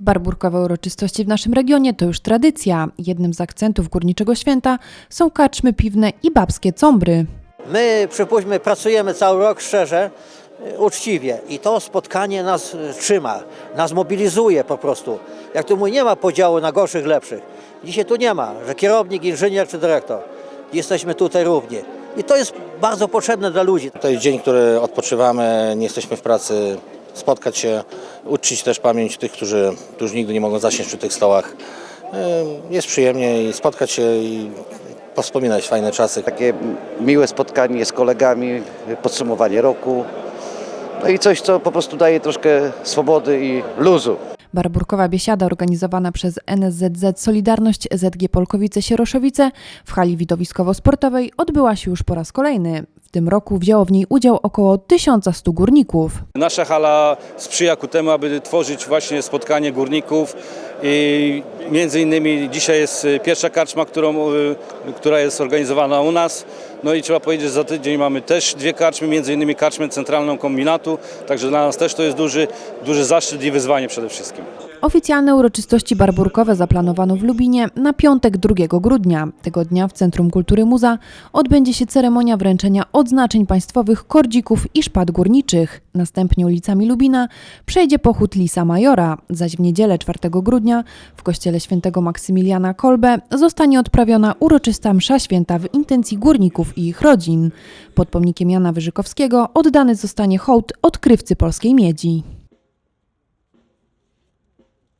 Barburkowe uroczystości w naszym regionie to już tradycja. Jednym z akcentów górniczego święta są karczmy piwne i babskie combry. My, przypuśćmy, pracujemy cały rok szczerze, y, uczciwie i to spotkanie nas y, trzyma, nas mobilizuje po prostu. Jak tu mówię, nie ma podziału na gorszych, lepszych. Dzisiaj tu nie ma, że kierownik, inżynier czy dyrektor. Jesteśmy tutaj równi. I to jest bardzo potrzebne dla ludzi. To jest dzień, który odpoczywamy, nie jesteśmy w pracy, spotkać się, uczcić też pamięć tych, którzy, którzy nigdy nie mogą zasiąść przy tych stołach. Jest przyjemnie i spotkać się i powspominać fajne czasy. Takie miłe spotkanie z kolegami, podsumowanie roku. No i coś, co po prostu daje troszkę swobody i luzu. Barburkowa biesiada organizowana przez NSZZ Solidarność ZG Polkowice-Sieroszowice w hali widowiskowo-sportowej odbyła się już po raz kolejny. W tym roku wzięło w niej udział około 1100 górników. Nasza hala sprzyja ku temu, aby tworzyć właśnie spotkanie górników i między innymi dzisiaj jest y, pierwsza karczma, którą, y, która jest organizowana u nas. No i trzeba powiedzieć, że za tydzień mamy też dwie karczmy, między innymi karczmę centralną kombinatu, także dla nas też to jest duży, duży zaszczyt i wyzwanie przede wszystkim. Oficjalne uroczystości barburkowe zaplanowano w Lubinie na piątek 2 grudnia. Tego dnia w Centrum Kultury Muza odbędzie się ceremonia wręczenia odznaczeń państwowych kordzików i szpad górniczych. Następnie ulicami Lubina przejdzie pochód Lisa Majora, zaś w niedzielę 4 grudnia w kościele świętego Maksymiliana Kolbe zostanie odprawiona uroczysta msza święta w intencji górników i ich rodzin. Pod pomnikiem Jana Wyżykowskiego oddany zostanie hołd odkrywcy polskiej miedzi.